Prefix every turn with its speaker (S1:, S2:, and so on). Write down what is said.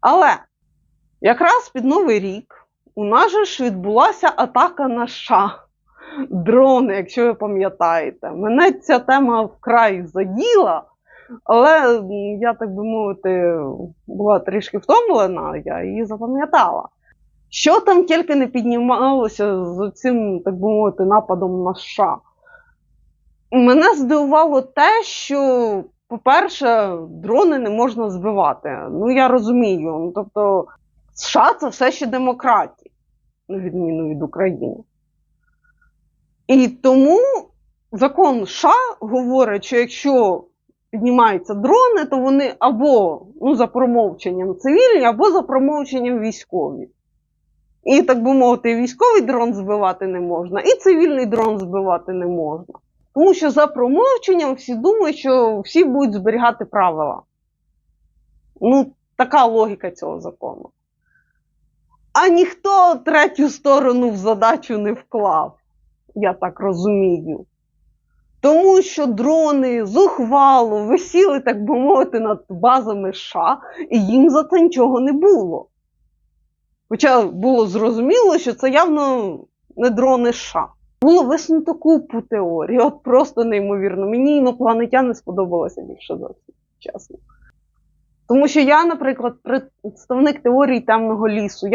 S1: Але якраз під Новий рік у нас же ж відбулася атака на США. Дрони, якщо ви пам'ятаєте. Мене ця тема вкрай заділа, але я, так би мовити, була трішки втомлена, я її запам'ятала. Що там тільки не піднімалося з цим, так би мовити, нападом на США? Мене здивувало те, що, по-перше, дрони не можна збивати. Ну, я розумію. Ну, тобто, США це все ще демократія, на відміну від України. І тому закон США говорить, що якщо піднімаються дрони, то вони або ну, за промовченням цивільні, або за промовченням військові. І, так би мовити, військовий дрон збивати не можна, і цивільний дрон збивати не можна. Тому що за промовченням всі думають, що всі будуть зберігати правила. Ну, така логіка цього закону. А ніхто третю сторону в задачу не вклав, я так розумію. Тому що дрони зухвало висіли, так би мовити, над базами США, і їм за це нічого не було. Хоча було зрозуміло, що це явно не дрони США. Було висунуто купу теорій, от просто неймовірно. Мені інопланетяни сподобалося більше за це, чесно. Тому що я, наприклад, представник теорії темного лісу.